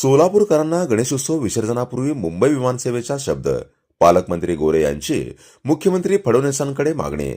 सोलापूरकरांना गणेशोत्सव विसर्जनापूर्वी मुंबई विमानसेवेचा शब्द. पालकमंत्री गोरे यांची मुख्यमंत्री फडणवीसांकडे मागणी.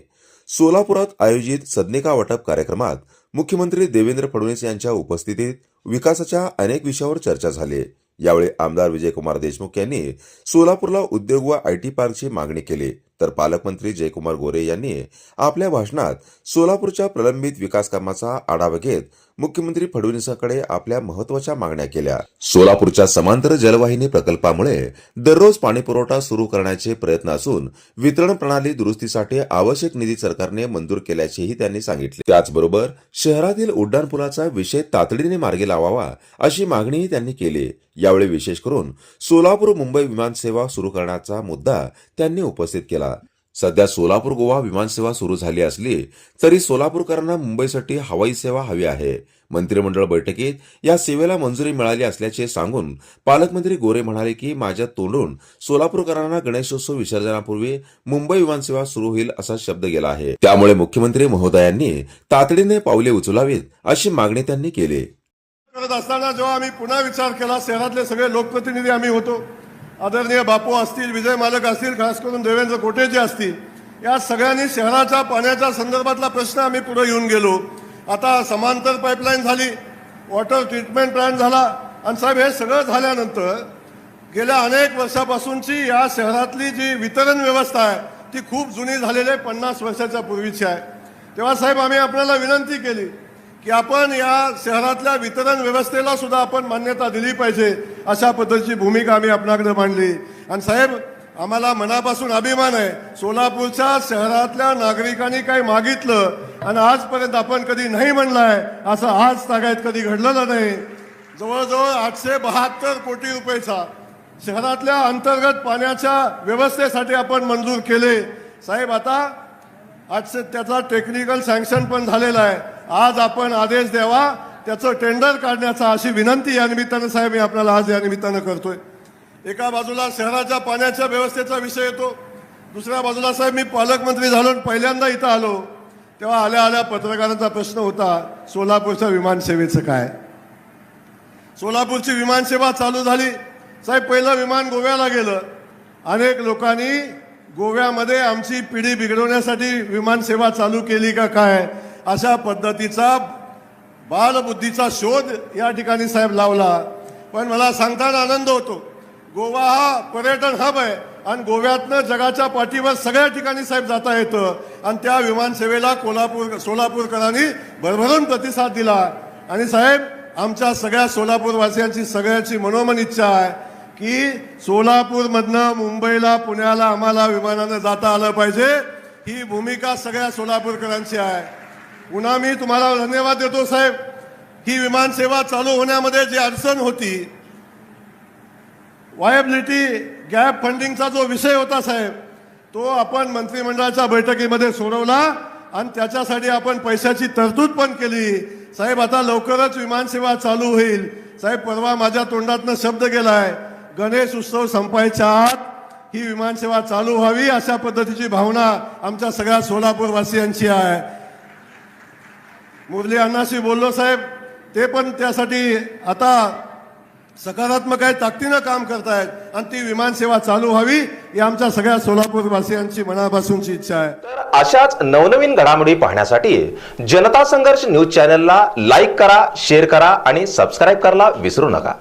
सोलापुरात आयोजित सदनिका वाटप कार्यक्रमात मुख्यमंत्री देवेंद्र फडणवीस यांच्या उपस्थितीत विकासाच्या अनेक विषयावर चर्चा झाली. यावेळी आमदार विजयकुमार देशमुख यांनी सोलापूरला उद्योग व आयटी पार्कची मागणी केली. तर पालकमंत्री जयकुमार गोरे यांनी आपल्या भाषणात सोलापूरच्या प्रलंबित विकास कामाचा आढावा घेत मुख्यमंत्री फडणवीसांकडे आपल्या महत्त्वाच्या मागण्या केल्या. सोलापूरच्या समांतर जलवाहिनी प्रकल्पामुळे दररोज पाणीपुरवठा सुरू करण्याचे प्रयत्न असून वितरण प्रणाली दुरुस्तीसाठी आवश्यक निधी सरकारने मंजूर केल्याचेही त्यांनी सांगितले. त्याचबरोबर शहरातील उड्डाणपुलाचा विषय तातडीने मार्गी लावावा अशी मागणीही त्यांनी केली. यावेळी विशेष करून सोलापूर मुंबई विमानसेवा सुरू करण्याचा मुद्दा त्यांनी उपस्थित केला. सध्या सोलापूर गोवा विमानसेवा सुरू झाली असली तरी सोलापूरकरांना मुंबईसाठी हवाई सेवा हवी आहे. मंत्रिमंडळ बैठकीत या सेवेला मंजुरी मिळाली असल्याचे सांगून पालकमंत्री गोरे म्हणाले की माझ्या तोंडून सोलापूरकरांना गणेशोत्सव विसर्जनापूर्वी मुंबई विमानसेवा सुरू होईल असा शब्द गेला आहे. त्यामुळे मुख्यमंत्री महोदयांनी तातडीने पावले उचलावीत अशी मागणी त्यांनी केली. करत असताना जेव्हा आम्ही पुन्हा विचार केला शहरातले सगळे लोकप्रतिनिधी आम्ही होतो. आदरणीय बापू असतील विजय मालक असतील खास करून देवेंद्र कोटेचे असतील या सगळ्यांनी शहराच्या पाण्याच्या संदर्भातला प्रश्न आम्ही पुढे येऊन गेलो. आता समांतर पाईपलाईन झाली वॉटर ट्रीटमेंट प्लांट झाला आणि साहेब हे सगळं झाल्यानंतर गेल्या अनेक वर्षापासूनची या शहरातली जी वितरण व्यवस्था आहे ती खूप जुनी झालेली आहे पन्नास वर्षाच्या पूर्वीची आहे. तेव्हा साहेब आम्ही आपल्याला विनंती केली की आपण या शहरातल्या वितरण व्यवस्थेला सुद्धा आपण मान्यता दिली पाहिजे अशा पद्धतीची भूमिका आम्ही आपल्याकडे मांडली. आणि साहेब आम्हाला मनापासून अभिमान आहे. सोलापूरच्या शहरातल्या नागरिकांनी काही मागितलं आणि आजपर्यंत आपण कधी नाही म्हणलाय असं आज तागायत कधी घडलेलं नाही. जवळजवळ आठशे बहात्तर कोटी रुपयेचा शहरातल्या अंतर्गत पाण्याच्या व्यवस्थेसाठी आपण मंजूर केले. साहेब आता आठशे त्याचा टेक्निकल सँक्शन पण झालेला आहे. आज आपण आदेश द्यावा त्याचं टेंडर काढण्याचा अशी विनंती या निमित्तानं साहेब मी आपल्याला आज या निमित्तानं करतोय. एका बाजूला शहराच्या पाण्याच्या व्यवस्थेचा विषय येतो दुसऱ्या बाजूला साहेब मी पालकमंत्री झालो आणि पहिल्यांदा इथं आलो तेव्हा आल्या आल्या पत्रकारांचा प्रश्न होता सोलापूरच्या विमानसेवेचं काय? सोलापूरची विमानसेवा चालू झाली. साहेब पहिलं विमान गोव्याला गेलं. अनेक लोकांनी गोव्यामध्ये आमची पिढी बिघडवण्यासाठी विमानसेवा चालू केली का काय? अशा पद्धतीचा बालबुद्धीचा शोध या ठिकाणी साहेब लावला. पण मला सांगताना आनंद होतो. गोवा हा पर्यटन हब आहे आणि गोव्यातनं जगाच्या पाठीवर सगळ्या ठिकाणी साहेब जाता येतं. आणि त्या विमानसेवेला कोल्हापूर सोलापूरकरांनी भरभरून प्रतिसाद दिला. आणि साहेब आमच्या सगळ्या सोलापूरवासियांची सगळ्याची मनोमन इच्छा आहे की सोलापूरमधनं मुंबईला पुण्याला आम्हाला विमानानं जाता आलं पाहिजे. ही भूमिका सगळ्या सोलापूरकरांची आहे. पुन्हा मी तुम्हाला धन्यवाद देतो साहेब. ही विमानसेवा चालू होण्यामध्ये जी अडचण होती वायबिलिटी गॅप फंडिंगचा जो विषय होता साहेब तो आपण मंत्रिमंडळाच्या बैठकीमध्ये सोडवला आणि त्याच्यासाठी आपण पैशाची तरतूद पण केली. साहेब आता लवकरच विमानसेवा चालू होईल. साहेब परवा माझ्या तोंडातनं शब्द गेलाय गणेश उत्सव संपायच्या आत ही विमानसेवा चालू व्हावी अशा पद्धतीची भावना आमच्या सगळ्या सोलापूरवासियांची आहे. मुरली अण्णाशी बोललो साहेब. ते पण त्यासाठी आता सकारात्मक आहे ताकदीनं काम करतायत. आणि ती विमानसेवा चालू व्हावी ही आमच्या सगळ्या सोलापूरवासियांची मनापासूनची इच्छा आहे. तर अशाच नवनवीन घडामोडी पाहण्यासाठी जनता संघर्ष न्यूज चॅनलला लाईक करा शेअर करा आणि सबस्क्राईब करायला विसरू नका.